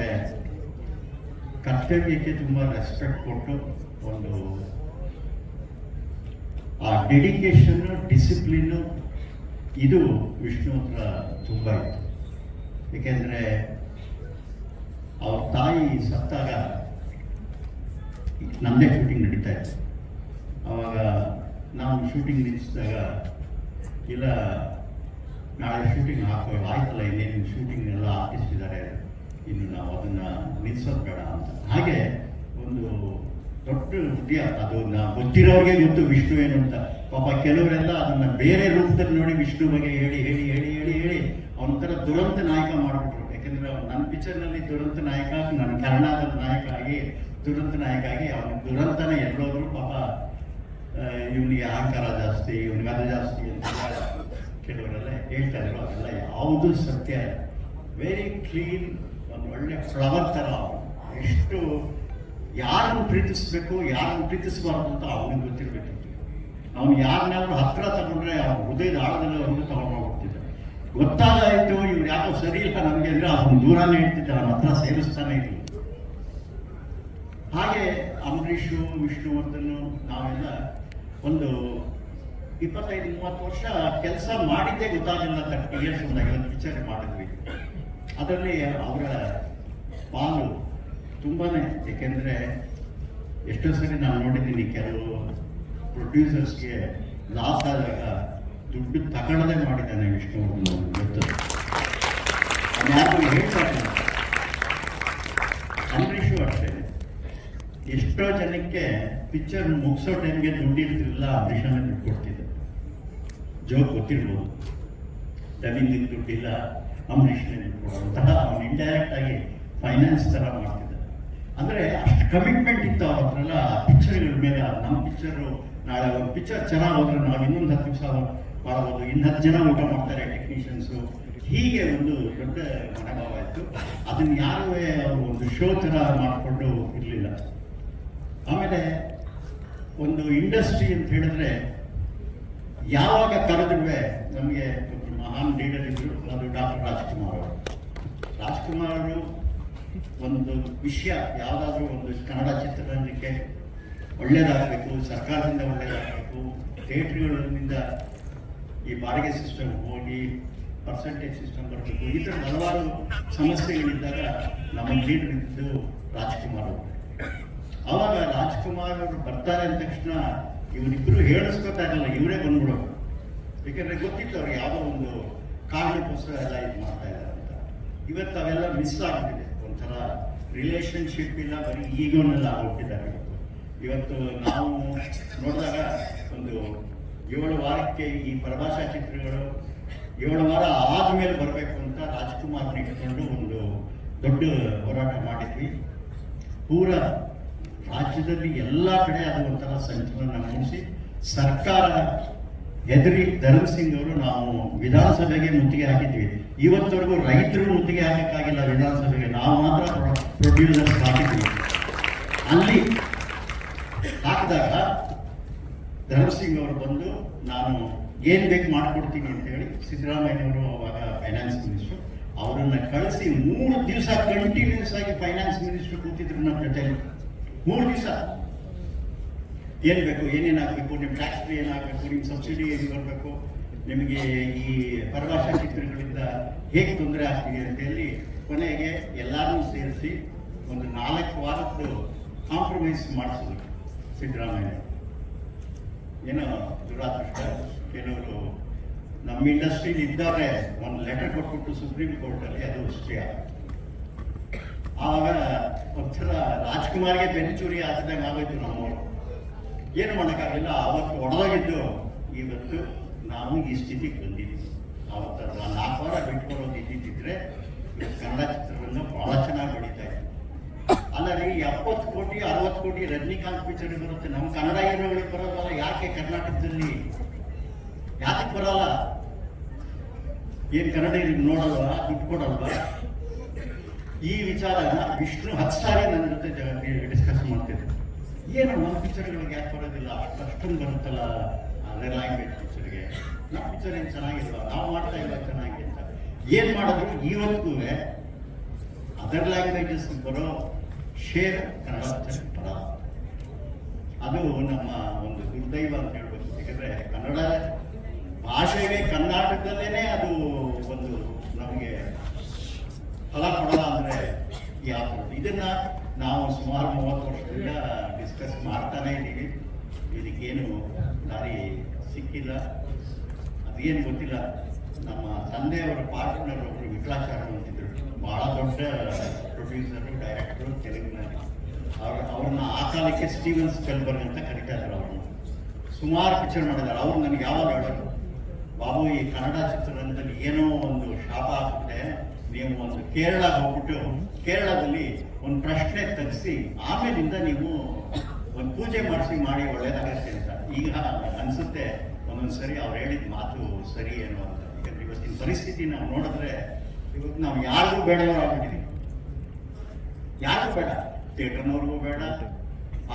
ಕರ್ತವ್ಯಕ್ಕೆ ತುಂಬ ರೆಸ್ಪೆಕ್ಟ್ ಕೊಟ್ಟು ಒಂದು ಆ ಡೆಡಿಕೇಶನ್ ಡಿಸಿಪ್ಲಿನ್ನು ಇದು ವಿಷ್ಣು ಹತ್ರ ತುಂಬ ಇತ್ತು. ಏಕೆಂದರೆ ಅವ್ರ ತಾಯಿ ಸತ್ತಾಗ ನಮ್ಮದೇ ಶೂಟಿಂಗ್ ನಡೀತಾ ಇತ್ತು. ಆವಾಗ ನಾವು ಶೂಟಿಂಗ್ ನಿಲ್ಲಿಸಿದಾಗ ಇಲ್ಲ, ನಾಳೆ ಶೂಟಿಂಗ್ ಹಾಕೋ ಆಯ್ತಲ್ಲ, ಇನ್ನೇನು ಶೂಟಿಂಗ್ ಎಲ್ಲ ಇದ್ದಾರೆ ಇನ್ನು ನಾವು ಅದನ್ನ ನಿಲ್ಸೋದು ಬೇಡ ಅಂತ. ಹಾಗೆ ಒಂದು ದೊಡ್ಡ ವಿದ್ಯ, ಅದು ಗೊತ್ತಿರೋರಿಗೆ ಗೊತ್ತು, ವಿಷ್ಣು ಏನು ಅಂತ. ಪಾಪ ಕೆಲವರೆಲ್ಲ ಅದನ್ನ ಬೇರೆ ರೂಪದಲ್ಲಿ ನೋಡಿ ವಿಷ್ಣು ಬಗ್ಗೆ ಹೇಳಿ ಹೇಳಿ ಹೇಳಿ ಹೇಳಿ ಹೇಳಿ ಅವನ ಥರ ದುರಂತ ನಾಯಕ ಮಾಡಿಬಿಟ್ರು. ಯಾಕಂದ್ರೆ ನನ್ನ ಪಿಕ್ಚರ್ನಲ್ಲಿ ದುರಂತ ನಾಯಕ, ನನ್ನ ಕರ್ನಾಟಕದ ನಾಯಕ ಆಗಿ ದುರಂತ ನಾಯಕ ಆಗಿ ಅವನ ದುರಂತನ ಎಲ್ಲೋದ್ರು ಪಾಪ ಇವನಿಗೆ ಆಕಾರ ಜಾಸ್ತಿ, ಇವನಿಗೆ ಅದು ಜಾಸ್ತಿ ಅಂತ ಕೆಲವರೆಲ್ಲ ಹೇಳ್ತಾ ಇದ್ರು. ಅದೆಲ್ಲ ಯಾವುದು ಸತ್ಯ ವೆರಿ ಕ್ಲೀನ್ ಒಂದು ಒಳ್ಳೆ ಫ್ಲವರ್ ಥರ. ಎಷ್ಟು ಯಾರನ್ನು ಪ್ರೀತಿಸ್ಬೇಕು, ಯಾರನ್ನು ಪ್ರೀತಿಸಬಾರ್ದು ಅಂತ ಅವನಿಗೆ ಗೊತ್ತಿರಬೇಕು ಅವನು ಯಾರನ್ನಾದ್ರೂ ಹತ್ರ ತಗೊಂಡ್ರೆ ಅವನ ಹೃದಯದ ಆಳದಲ್ಲಿ ಅವನು ತಗೊಂಡು ಹೋಗ್ತಿದ್ದ ಗೊತ್ತಾಗಾಯ್ತು ಇವ್ರು ಯಾಕೋ ಸರಿ ಇಲ್ಲ ನಮಗೆ ಅಂದ್ರೆ ಅವನು ದೂರನೇ ಇಡ್ತಿದ್ದೆ ಅವ್ರ ಹತ್ರ ಸೇರಿಸ್ತಾನೆ ಇದ್ರು. ಹಾಗೆ ಅಂಬರೀಷು ವಿಷ್ಣುವರ್ಧನ್ ನಾವೆಲ್ಲ ಒಂದು ಇಪ್ಪತ್ತೈದು, ಮೂವತ್ತು ವರ್ಷ ಕೆಲಸ ಮಾಡಿದ್ದೇ ಗೊತ್ತಾಗಿಲ್ಲ ತರ್ಟಿ ಇಯರ್ಸ್ ಒಂದು ಪಿಕ್ಚರ್ ಮಾಡಿದ್ವಿ. ಅದರಲ್ಲಿ ಅವರ ಪಾಲು ತುಂಬಾನೇ, ಏಕೆಂದರೆ ಎಷ್ಟೋ ಸರಿ ನಾನು ನೋಡಿದ್ದೀನಿ, ಕೆಲವು ಪ್ರೊಡ್ಯೂಸರ್ಸ್ಗೆ ಲಾಸ್ ಆದಾಗ ದುಡ್ಡು ತಗೊಳ್ಳದೆ ಮಾಡಿದ್ದಾನೆ ವಿಷ್ಣುವರ್ಧನ್ ಅವರು ಗೊತ್ತು. ಅವ್ನು ಯಾರಿಗೂ ಹೇಳ್ತಾ ಇಲ್ಲ ಅಂಬರೀಷು ಅಷ್ಟೇ. ಎಷ್ಟೋ ಜನಕ್ಕೆ ಪಿಕ್ಚರ್ ಮುಗಿಸೋ ಟೈಮ್ಗೆ ದುಡ್ಡು ಇರ್ತಿರಲಿಲ್ಲ ಅಂಬರೀಷನೇ ದುಡ್ಡು ಕೊಡ್ತಿದ್ದೆ. ಜೋಕ್ ಗೊತ್ತಿರ್ಬೋದು. ಡಬ್ಬಿಂಗ್ ದುಡ್ಡಿಲ್ಲ, ಅಂಬರೀಷನೇ ದುಡ್ಡು ಕೊಡುವಂತಹ ಅವನು ಇಂಡೈರೆಕ್ಟ್ ಆಗಿ ಫೈನಾನ್ಸ್ ಥರ ಮಾಡ್ತಿದ್ದೆ. ಅಂದರೆ ಅಷ್ಟು ಕಮಿಟ್ಮೆಂಟ್ ಇತ್ತು ಅವ್ರ ಹತ್ರ ಎಲ್ಲ ಪಿಕ್ಚರ್ಗಳ ಮೇಲೆ. ನಮ್ಮ ಪಿಕ್ಚರು ನಾಳೆ ಒಂದು ಪಿಕ್ಚರ್ ಚೆನ್ನಾಗಿ ಹೋದ್ರೆ ನಾವು ಇನ್ನೊಂದು ಹತ್ತು ನಿಮಿಷ ಇನ್ನು ಹತ್ತು ಜನ ಊಟ ಮಾಡ್ತಾರೆ ಟೆಕ್ನಿಷಿಯನ್ಸು ಹೀಗೆ ಒಂದು ದೊಡ್ಡ ಮನೋಭಾವ ಇತ್ತು ಅದನ್ನ ಯಾರು ಅವರು ಒಂದು ಶೋ ಥರ ಮಾಡಿಕೊಂಡು ಇರಲಿಲ್ಲ. ಆಮೇಲೆ ಒಂದು ಇಂಡಸ್ಟ್ರಿ ಅಂತ ಹೇಳಿದ್ರೆ ಯಾವಾಗ ಕರೆದ್ರೆ ನಮಗೆ ಒಬ್ಬರು ಮಹಾನ್ ಲೀಡರ್ ಇದ್ರು, ಅದು ಡಾಕ್ಟರ್ ರಾಜ್ಕುಮಾರ್ ಅವರು. ರಾಜ್ಕುಮಾರ್ ಅವರು ಒಂದು ವಿಷಯ, ಯಾವುದಾದ್ರೂ ಒಂದು ಕನ್ನಡ ಚಿತ್ರರಂಗಕ್ಕೆ ಒಳ್ಳೇದಾಗಬೇಕು, ಸರ್ಕಾರದಿಂದ ಒಳ್ಳೇದಾಗಬೇಕು ಥಿಯೇಟ್ರ್ಗಳಿಂದ ಈ ಬಾಡಿಗೆ ಸಿಸ್ಟಮ್ ಹೋಗಿ ಪರ್ಸೆಂಟೇಜ್ ಸಿಸ್ಟಮ್ ಬರಬೇಕು. ಈ ಥರ ಹಲವಾರು ಸಮಸ್ಯೆಗಳಿದ್ದಾಗ ನಮ್ಮ ಲೀಡರ್ ಇದ್ದು ರಾಜ್ಕುಮಾರ್ ಅವರು. ಅವಾಗ ರಾಜ್ಕುಮಾರ್ ಅವರು ಬರ್ತಾರೆ ಅಂದ ತಕ್ಷಣ ಇವರಿಬ್ಬರು ಹೇಳಿಸ್ಕೊತಾಗಲ್ಲ ಇವರೇ ಬಂದ್ಬಿಡೋದು ಯಾಕಂದ್ರೆ ಗೊತ್ತಿತ್ತು ಅವ್ರು ಯಾವುದೋ ಒಂದು ಕಾರಣಕ್ಕೋಸ್ಕರ ಎಲ್ಲ ಇದು ಮಾಡ್ತಾ ಇದ್ದಾರೆ ಅಂತ. ಇವತ್ತು ಅವೆಲ್ಲ ಮಿಸ್ ಆಗ್ತಿದೆ ಒಂಥರ ರಿಲೇಶನ್ಶಿಪ್ ಇಲ್ಲ, ಬರೀ ಈಗೋನೆಲ್ಲ ಆಗ್ಬಿಟ್ಟಿದ್ದಾರೆ ಇವತ್ತು ನಾವು ನೋಡಿದಾಗ ಒಂದು ಏಳು ವಾರಕ್ಕೆ ಈ ಪರಭಾಷಾ ಚಿತ್ರಗಳು ಏಳು ವಾರ ಆದಮೇಲೆ ಬರಬೇಕು ಅಂತ ರಾಜ್ಕುಮಾರ್ನ ಇಟ್ಕೊಂಡು ಒಂದು ದೊಡ್ಡ ಹೋರಾಟ ಮಾಡಿದ್ವಿ. ಪೂರ ರಾಜ್ಯದಲ್ಲಿ ಎಲ್ಲ ಕಡೆ ಅದು ಒಂಥರ ಸಂಚಲನ ಮೂಡಿಸಿ ಸರ್ಕಾರ ಹೆದರಿ ಧರ್ಮ್ ಸಿಂಗ್ ಅವರು ನಾವು ವಿಧಾನಸಭೆಗೆ ಮುತ್ತಿಗೆ ಹಾಕಿದ್ವಿ. ಇವತ್ತವರೆಗೂ ರೈತರು ಮುತ್ತಿಗೆ ಹಾಕಕ್ಕಾಗಿಲ್ಲ ವಿಧಾನಸಭೆಗೆ. ನಾವು ಮಾತ್ರ ಪ್ರೊಡ್ಯೂಸರ್ಸ್ ಹಾಕಿದ್ವಿ ಅಲ್ಲಿ ಹಾಕಿದಾಗ ಧರ್ಮ್ ಸಿಂಗ್ ಅವರು ಬಂದು ನಾನು ಏನ್ ಬೇಕು ಮಾಡ್ಕೊಡ್ತೀನಿ ಅಂತ ಹೇಳಿ ಸಿದ್ದರಾಮಯ್ಯನವರು ಅವಾಗ ಫೈನಾನ್ಸ್ ಮಿನಿಸ್ಟರ್ ಅವರನ್ನ ಕಳಿಸಿ ಮೂರು ದಿವಸ ಕಂಟಿನ್ಯೂಸ್ ಆಗಿ ಫೈನಾನ್ಸ್ ಮಿನಿಸ್ಟರ್ ಕೂತಿದ್ರು ನಮ್ಮ ಜೊತೆಯಲ್ಲಿ ಮೂರು ದಿವಸ. ಏನ್ ಬೇಕು ಏನೇನು ಆಗಬೇಕು ನಿಮ್ ಟ್ಯಾಕ್ಸ್ ಫ್ರೀ ಏನಾಗಬೇಕು ನಿಮ್ಮ ಸಬ್ಸಿಡಿ ಏನ್ ಬರಬೇಕು, ನಿಮಗೆ ಈ ಪರಭಾಷಾ ಚಿತ್ರಗಳಿಂದ ಹೇಗೆ ತೊಂದರೆ ಆಗ್ತಿದೆ ಅಂತ ಹೇಳಿ ಕೊನೆಗೆ ಎಲ್ಲರೂ ಸೇರಿಸಿ ಒಂದು ನಾಲ್ಕು ವಾರದ್ದು ಕಾಂಪ್ರಮೈಸ್ ಮಾಡಿಸಿದ್ರು ಸಿದ್ದರಾಮಯ್ಯ. ಏನೋ ದುರಾದೃಷ್ಟ, ಕೆಲವರು ನಮ್ಮ ಇಂಡಸ್ಟ್ರೀಲಿ ಇದ್ದಾರೆ ಒಂದು ಲೆಟರ್ ಕೊಟ್ಬಿಟ್ಟು ಸುಪ್ರೀಂ ಕೋರ್ಟಲ್ಲಿ ಅದು ಸ್ಟೇ ಆಗ ಒಂಥರ ರಾಜ್ಕುಮಾರ್ಗೆ ಬೆಂಚೂರಿ ಹಾಕಿದಂಗೆ ಆಗೋಯ್ತು ನಮ್ಮವರು. ಏನು ಮಾಡೋಕ್ಕಾಗಲಿಲ್ಲ ಅವತ್ತು ಒಡದಾಗಿದ್ದು ಇವತ್ತು ನಾವು ಈ ಸ್ಥಿತಿಗೆ ಬಂದಿದ್ದೀವಿ ಅವತ್ತು ನಾಲ್ಕು ವಾರ ಬಿಟ್ಕೊಳ್ಳೋದು ಇದ್ದಿದ್ದರೆ ಕನ್ನಡ ಚಿತ್ರರಂಗ ಭಾಳ ಚೆನ್ನಾಗಿ ಅಲ್ಲ ರೀ ಎಪ್ಪತ್ತು ಕೋಟಿ, ಅರವತ್ತು ಕೋಟಿ ರಜನಿಕಾಂತ್ ಪಿಕ್ಚರ್ ಬರುತ್ತೆ. ನಮ್ಮ ಕನ್ನಡ ಹೀರೋಗಳಿಗೆ ಬರೋದಲ್ಲ ಯಾಕೆ ಕರ್ನಾಟಕದಲ್ಲಿ? ಯಾಕೆ ಬರಲ್ಲ? ಏನ್ ಕನ್ನಡ ನೋಡಲ್ವಾ, ದುಡ್ಡು ಕೊಡಲ್ವಾ? ಈ ವಿಚಾರ ವಿಷ್ಣು ಹತ್ತು ಸಾರಿ ನನ್ನ ಜೊತೆ ಡಿಸ್ಕಸ್ ಮಾಡ್ತಿದ್ದೆ. ಏನು ನಮ್ಮ ಪಿಕ್ಚರ್ಗಳಿಗೆ ಯಾಕೆ ಬರೋದಿಲ್ಲ? ಅಷ್ಟು ಅಷ್ಟೊಂದು ಬರುತ್ತಲ್ಲ ಅದೇ ಲ್ಯಾಂಗ್ವೇಜ್ ಪಿಕ್ಚರ್ಗೆ. ನಮ್ಮ ಪಿಕ್ಚರ್ ಏನು ಚೆನ್ನಾಗಿಲ್ಲ ನಾವು ಮಾಡ್ತಾ ಇಲ್ಲ ಚೆನ್ನಾಗಿ ಅಂತ. ಏನ್ ಮಾಡಿದ್ರು? ಇವತ್ತಿಗೂ ಅದರ್ ಲ್ಯಾಂಗ್ವೇಜಸ್ ಬರೋ ಶೇರ್ ಕನ್ನಡ ಅದು ನಮ್ಮ ಒಂದು ದುರ್ದೈವ ಅಂತ ಹೇಳ್ಬೋದು. ಯಾಕಂದ್ರೆ ಕನ್ನಡ ಭಾಷೆಗೆ ಕರ್ನಾಟಕದಲ್ಲೇನೆ ಅದು ಒಂದು ನಮಗೆ ಫಲ ಕೊಡಲ್ಲ ಅಂದರೆ ಯಾವ ಇದನ್ನ ನಾವು ಸುಮಾರು ಮೂವತ್ತು ವರ್ಷದಿಂದ ಡಿಸ್ಕಸ್ ಮಾಡ್ತಾನೆ ಇದ್ದೀವಿ. ಇದಕ್ಕೇನು ದಾರಿ ಸಿಕ್ಕಿಲ್ಲ. ಅದೇನು ಗೊತ್ತಿಲ್ಲ. ನಮ್ಮ ತಂದೆಯವರ ಪಾರ್ಟ್ನರ್ ಒಬ್ಬರು ವಿಕಲಾಚಾರ ಬಹಳ ದೊಡ್ಡ ಪ್ರೊಡ್ಯೂಸರು ಡೈರೆಕ್ಟರು ತೆಲುಗಿನಲ್ಲಿ ಅವ್ರ ಅವ್ರನ್ನ ಆ ಕಾಲಕ್ಕೆ ಸ್ಟೀವನ್ ಸ್ಪೆಲ್ಬರ್ಗ್ ಅಂತ ಕರಿತಾ ಇದ್ದಾರೆ ಅವ್ರನ್ನ ಸುಮಾರು ಪಿಕ್ಚರ್ ಮಾಡಿದ್ದಾರೆ ಅವ್ರು ನನಗೆ ಯಾವಾಗ ಹೇಳೋದು? ಬಾಬು, ಈ ಕನ್ನಡ ಚಿತ್ರರಂಗದಲ್ಲಿ ಏನೋ ಒಂದು ಶಾಪ ಆಗ್ತಿದೆ ನೀವು ಒಂದು ಕೇರಳ ಹೋಗ್ಬಿಟ್ಟು ಕೇರಳದಲ್ಲಿ ಒಂದು ಪ್ರಶ್ನೆ ತರಿಸಿ, ಆಮೇಲಿಂದ ನೀವು ಒಂದು ಪೂಜೆ ಮಾಡಿಸಿ, ಮಾಡಿ ಒಳ್ಳೇದಾಗತ್ತೆ ಅಂತ ಈಗ ಅನಿಸುತ್ತೆ ಒಂದೊಂದು ಸರಿ ಅವ್ರು ಹೇಳಿದ ಮಾತು ಸರಿ ಏನೋ ಅಂತ. ಇವತ್ತಿನ ಪರಿಸ್ಥಿತಿ ನಾವು ನೋಡಿದ್ರೆ ಇವತ್ತು ನಾವು ಯಾರಿಗೂ ಬೇಡವರಾಗ್ಬಿಟ್ಟಿದ್ದೀವಿ ಯಾರು ಬೇಡ. ಥಿಯೇಟರ್ನವ್ರಿಗೂ ಬೇಡ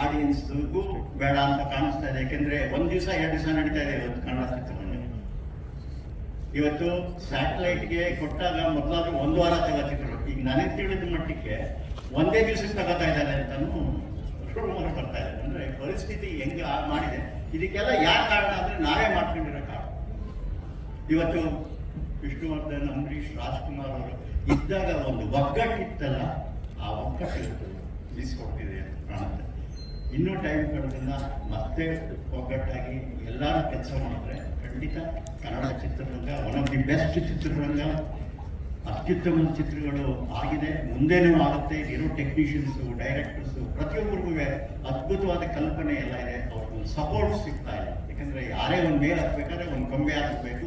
ಆಡಿಯನ್ಸ್ಗೂ ಬೇಡ ಅಂತ ಕಾಣಿಸ್ತಾ ಇದೆ. ಯಾಕೆಂದ್ರೆ ಒಂದ್ ದಿವಸ, ಎರಡು ದಿವಸ ನಡೀತಾ ಇದೆ ಇವತ್ತು ಕನ್ನಡ ಚಿತ್ರರಂಗ ಇವತ್ತು ಸ್ಯಾಟಲೈಟ್ಗೆ ಕೊಟ್ಟಾಗ ಮೊದಲಾದ್ರೂ ಒಂದು ವಾರ ತಗೋತಿದ್ರು. ಈಗ ನನಗೆ ತಿಳಿದ ಮಟ್ಟಕ್ಕೆ ಒಂದೇ ದಿವಸಕ್ಕೆ ತಗೋತಾ ಇದ್ದಾರೆ ಅಂತಾನು ಶುರು ಬರ್ತಾ ಇದೆ. ಅಂದ್ರೆ ಪರಿಸ್ಥಿತಿ ಹೆಂಗೆ ಮಾಡಿದೆ. ಇದಕ್ಕೆಲ್ಲ ಯಾಕೆ ಕಾರಣ ಅಂದ್ರೆ ನಾವೇ ಮಾಡ್ಕೊಂಡಿರೋ ಕಾರಣ. ಇವತ್ತು ವಿಷ್ಣುವರ್ಧನ್, ಅಂಬರೀಷ್, ರಾಜ್ಕುಮಾರ್ ಅವರು ಇದ್ದಾಗ ಒಂದು ಒಗ್ಗಟ್ಟಿತ್ತಲ್ಲ, ಆ ಒಗ್ಗಟ್ಟು ಮಿಸ್ ಕೊಡ್ತಿದೆ ಅಂತ ಕಾಣುತ್ತೆ. ಇನ್ನೂ ಟೈಮ್ ಕಳೆದಿಲ್ಲ ಮತ್ತೆ ಒಗ್ಗಟ್ಟಾಗಿ ಎಲ್ಲರೂ ಕೆಲಸ ಮಾಡಿದ್ರೆ ಖಂಡಿತ ಕನ್ನಡ ಚಿತ್ರರಂಗ ಒನ್ ಆಫ್ ದಿ ಬೆಸ್ಟ್ ಚಿತ್ರರಂಗ, ಅತ್ಯುತ್ತಮ ಚಿತ್ರಗಳು ಆಗಿದೆ. ಮುಂದೇನೂ ಆಗುತ್ತೆ. ಏನೋ ಟೆಕ್ನಿಷಿಯನ್ಸು ಡೈರೆಕ್ಟರ್ಸು ಪ್ರತಿಯೊಬ್ಬರಿಗೂ ಅದ್ಭುತವಾದ ಕಲ್ಪನೆ ಎಲ್ಲ ಇದೆ. ಅವ್ರಿಗೆ ಸಪೋರ್ಟ್ ಸಿಗ್ತಾ ಇಲ್ಲ ಯಾಕಂದರೆ ಯಾರೇ ಒಂದು ಮೇಲೆ ಹಾಕ್ಬೇಕಾದ್ರೆ ಒಂದು ಕೊಂಬೆ ಹಾಕಬೇಕು.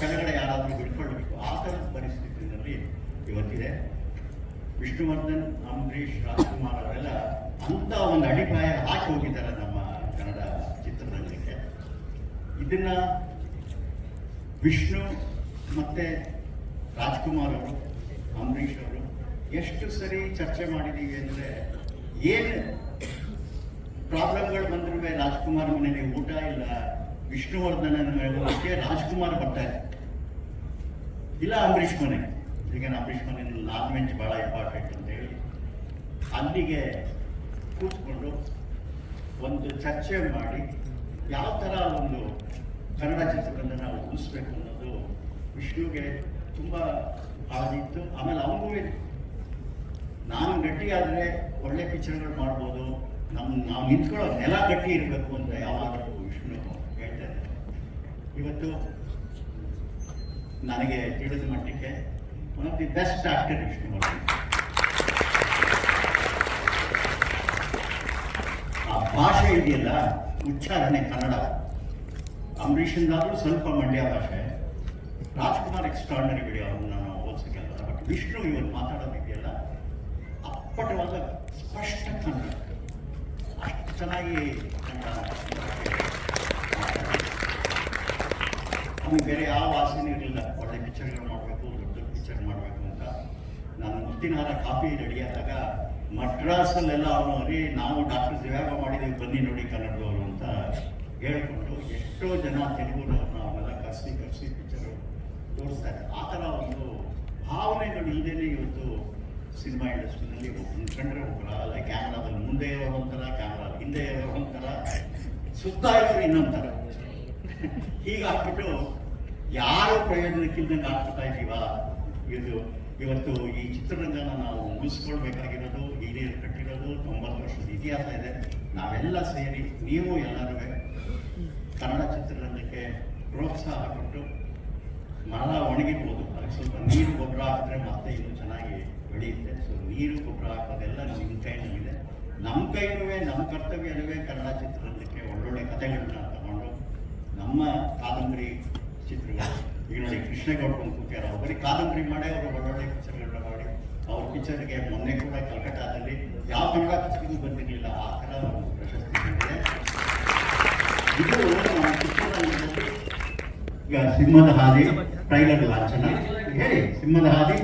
ಕೆಳಗಡೆ ಯಾರಾದರೂ ಬಿಟ್ಕೊಳ್ಬೇಕು ಆ ಥರದ ಪರಿಸ್ಥಿತಿನಲ್ಲಿ ಇವತ್ತಿದೆ. ವಿಷ್ಣುವರ್ಧನ್, ಅಂಬರೀಷ್, ರಾಜ್ಕುಮಾರ್ ಅವರೆಲ್ಲ ಅಂತ ಒಂದು ಅಡಿಪಾಯ ಹಾಕಿ ಹೋಗಿದ್ದಾರೆ ನಮ್ಮ ಕನ್ನಡ ಚಿತ್ರರಂಗಕ್ಕೆ. ಇದನ್ನ ವಿಷ್ಣು ಮತ್ತೆ ರಾಜ್ಕುಮಾರ್ ಅವರು, ಅಂಬರೀಷ್ ಅವರು ಎಷ್ಟು ಸರಿ ಚರ್ಚೆ ಮಾಡಿದೀವಿ ಅಂದರೆ ಏನು ಪ್ರಾಬ್ಲಮ್ಗಳು ಬಂದ್ರೂ ರಾಜ್ಕುಮಾರ್ ಮನೆಗೆ ಊಟ ಇಲ್ಲ ವಿಷ್ಣುವರ್ಧನನ ಹೋಗಕ್ಕೆ ರಾಜ್ಕುಮಾರ್ ಬರ್ತಾರೆ ಇಲ್ಲ ಅಂಬರೀಷ್ ಮನೆ. ಈಗ ಅಂಬರೀಷ್ ಮನೆ ನಾನ್ ವೆಜ್ ಬಹಳ ಇಂಪಾರ್ಟೆಂಟ್ ಅಂತ ಹೇಳಿ ಅಲ್ಲಿಗೆ ಕೂತ್ಕೊಂಡು ಒಂದು ಚರ್ಚೆ ಮಾಡಿ ಯಾವ ಥರ ಒಂದು ಕನ್ನಡ ಚಿತ್ರವನ್ನು ನಾವು ಉಳಿಸ್ಬೇಕು ಅನ್ನೋದು ವಿಷ್ಣುಗೆ ತುಂಬ ಆದಿತ್ತು ಆಮೇಲೆ ಅವನಿಗೂ ನಾನು ಗಟ್ಟಿಯಾದರೆ ಒಳ್ಳೆ ಪಿಕ್ಚರ್ಗಳು ಮಾಡ್ಬೋದು. ನಮ್ಮ ನಾವು ನಿಂತ್ಕೊಳ್ಳೋ ನೆಲ ಗಟ್ಟಿ ಇರಬೇಕು ಅಂತ ಯಾವಾಗಲೂ ಇವತ್ತು ನನಗೆ ತಿಳಿದ ಮಟ್ಟಕ್ಕೆ one of the best actor Vishnuvardhan ಆ ಭಾಷೆ ಇದೆಯಲ್ಲ, ಉಚ್ಚಾರಣೆ ಕನ್ನಡ. ಅಂಬರೀಷಂದಾದ್ರೂ ಸ್ವಲ್ಪ ಮಂಡ್ಯ ಭಾಷೆ. ರಾಜ್ಕುಮಾರ್ ಎಕ್ಸ್ಟ್ರಾರ್ಡನರಿ ಬಿಡಿ ಅವ್ರನ್ನ ನಾವು ಹೋಲ್ಸಕ್ಕೆಲ್ಲ ಬಟ್ ವಿಷ್ಣು ಇವತ್ತು ಮಾತಾಡೋದಿದೆಯಲ್ಲ ಅಪ್ಪಟವಾದ ಸ್ಪಷ್ಟ ಕನ್ನಡ. ಅಷ್ಟು ಚೆನ್ನಾಗಿ ಕನ್ನಡ ಅವ್ನಿಗೆ ಬೇರೆ ಯಾವ ಆಸೆನೂ ಇರಲಿಲ್ಲ. ಒಳ್ಳೆ ಪಿಕ್ಚರ್ಗಳು ಮಾಡಬೇಕು ದೊಡ್ಡ ಪಿಕ್ಚರ್ ಮಾಡಬೇಕು ಅಂತ. ನಾನು ಮುತ್ತಿನಾರ ರೆಡಿ ಆದಾಗ ಮಡ್ರಾಸಲ್ಲೆಲ್ಲ ಅವನು ಅರೇ ನಾವು ಡಾಕ್ಟರ್ ದಿವ್ಯಾಗ ಮಾಡಿದ್ದೀವಿ, ಬನ್ನಿ ನೋಡಿ ಕನ್ನಡದವರು ಅಂತ ಹೇಳಿಕೊಂಡು ಎಷ್ಟೋ ಜನ ತೆಲುಗುನವ್ರನ್ನ ಅವನ್ನೆಲ್ಲ ಕರೆಸಿ ಕರೆಸಿ ಪಿಕ್ಚರು ತೋರಿಸ್ತಾರೆ ಆ ಥರ ಒಂದು ಭಾವನೆಗಳು ಇಲ್ಲದೇ ಇವತ್ತು ಸಿನಿಮಾ ಇಂಡಸ್ಟ್ರಿನಲ್ಲಿ ಒಬ್ಬನ ಕಂಡ್ರೆ ಒಬ್ಬರ ಅಲ್ಲ ಕ್ಯಾಮ್ರಾದಲ್ಲಿ ಮುಂದೆ ಇರೋರು ಒಂಥರ ಕ್ಯಾಮ್ರಾ ಹಿಂದೆ ಇರೋರು ಒಂಥರ, ಸುತ್ತ ಇರೋರು ಇನ್ನೊಂಥರ. ಹೀಗಾಗ್ಬಿಟ್ಟು ಯಾರು ಪ್ರಯೋಜನಕ್ಕಿಂತ ಆಗ್ತಾ ಇದ್ದೀವ ಇದು ಇವತ್ತು ಈ ಚಿತ್ರರಂಗನ ನಾವು ಉಳಿಸ್ಕೊಳ್ಬೇಕಾಗಿರೋದು ಹಿರಿಯರು ಕಟ್ಟಿರೋದು, ತೊಂಬತ್ತು ವರ್ಷದ ಇತಿಹಾಸ ಇದೆ. ನಾವೆಲ್ಲ ಸೇರಿ ನೀವು ಎಲ್ಲರೂ ಕನ್ನಡ ಚಿತ್ರರಂಗಕ್ಕೆ ಪ್ರೋತ್ಸಾಹ ಕೊಟ್ಟು ಮರ ಒಣಗಿರ್ಬೋದು. ಅದಕ್ಕೆ ಸ್ವಲ್ಪ ನೀರು ಗೊಬ್ಬರ ಹಾಕಿದ್ರೆ ಮತ್ತೆ ಇದು ಚೆನ್ನಾಗಿ ಬೆಳೆಯುತ್ತೆ. ಸೊ ನೀರು ಗೊಬ್ಬರ ಹಾಕೋದೆಲ್ಲ ನಿಮ್ಮ ಕೈನಲ್ಲಿದೆ ನಮ್ಮ ಕೈನೂ ನಮ್ಮ ಕರ್ತವ್ಯನೂ ಕನ್ನಡ ಚಿತ್ರರಂಗಕ್ಕೆ ಒಳ್ಳೊಳ್ಳೆ ಕಥೆಗಳನ್ನ ತಗೊಂಡು ನಮ್ಮ ಕಾದಂಬರಿ ಚಿತ್ರಗಳು ಈಗ ನೋಡಿ ಕೃಷ್ಣೇಗೌಡ ಒಂದು ಕೂತ್ಯಾರ ಅವ್ರು ಬರೀ ಕಾದಂಬರಿ ಮಾಡಿ ಅವರು ಒಳ್ಳೊಳ್ಳೆ ಪಿಕ್ಚರ್ಗಳನ್ನ ಮಾಡಿ ಅವ್ರ ಪಿಕ್ಚರ್ಗೆ ಮೊನ್ನೆ ಕೂಡ ಕಲ್ಕಟ್ಟಾದಲ್ಲಿ ಯಾವ ಕನ್ನಡ ಪಿಕ್ಚರ್ಗೂ ಬಂದಿರಲಿಲ್ಲ ಆ ಥರ ಒಂದು ಪ್ರಶಸ್ತಿ ಬಂದಿದೆ. ಇದು ನಮ್ಮ ಚಿತ್ರರಂಗದಲ್ಲಿ ಈಗ ಸಿಂಹದ ಹಾದಿ ಟ್ರೈಲರ್ ಲಾಂಛನ ಹೇಳಿ ಸಿಂಹದ ಹಾದಿ?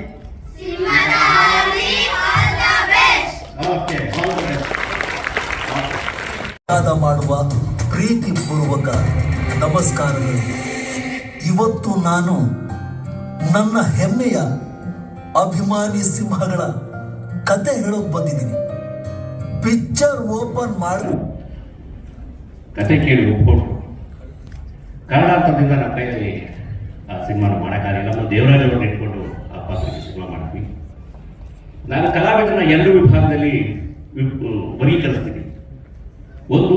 Okay all the best! ಆದ ಮಾಡುವ ಪ್ರೀತಿಪೂರ್ವಕ ನಮಸ್ಕಾರಗಳು. ಇವತ್ತು ನಾನು ನನ್ನ ಹೆಮ್ಮೆಯ ಅಭಿಮಾನಿ ಸಿಂಹಗಳ ಕತೆ ಹೇಳೋಕ್ ಬಂದಿದ್ದೀನಿ. ಪಿಕ್ಚರ್ ಓಪನ್ ಮಾಡಿ. ಕತೆ ಕೇಳಿ ಒಪ್ಕೊಂಡು. ಕಾರಣಾಂತರದಿಂದ ನಮ್ಮ ಕೈಯಲ್ಲಿ ಆ ಸಿನಿಮಾನ ಮಾಡೋಕ್ಕಾಗಲಿಲ್ಲ. ನಮ್ಮ ದೇವರಾಜ್ ಇಟ್ಕೊಂಡು ಆ ಪಾತ್ರಕ್ಕೆ ಸಿನಿಮಾ ಮಾಡ್ತೀವಿ ನಾನು ಕಲಾವಿದನ ಎರಡು ವಿಭಾಗದಲ್ಲಿ ವರ್ಗೀಕರಿಸ್ತೀನಿ. ಒಂದು,